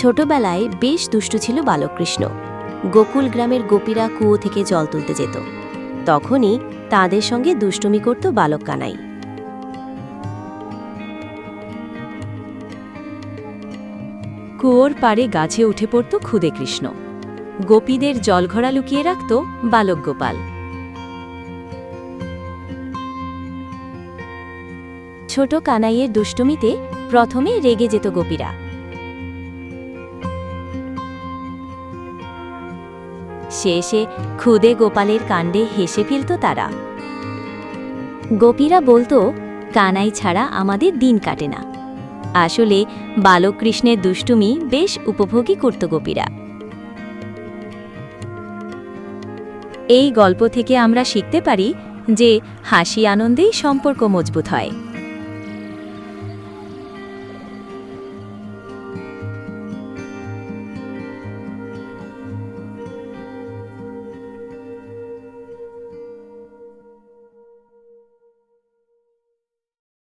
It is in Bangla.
ছোটবেলায় বেশ দুষ্টু ছিল বালকৃষ্ণ। গোকুল গ্রামের গোপীরা কুয়ো থেকে জল তুলতে যেত। তখনই তাদের সঙ্গে দুষ্টুমি করত বালক কানাই কুয়োর পাড়ে গাছে উঠে পড়ত ক্ষুদে কৃষ্ণ গোপীদের জলঘরা লুকিয়ে রাখত বালক গোপাল ছোট কানাইয়ের দুষ্টুমিতে প্রথমে রেগে যেত গোপীরা। শেষে খুদে গোপালের কাণ্ডে হেসে ফেলত তারা। গোপীরা বলতো, কানাই ছাড়া আমাদের দিন কাটে না। আসলে বালকৃষ্ণের দুষ্টুমি বেশ উপভোগী করত গোপীরা। এই গল্প থেকে আমরা শিখতে পারি যে হাসি আনন্দেই সম্পর্ক মজবুত হয়।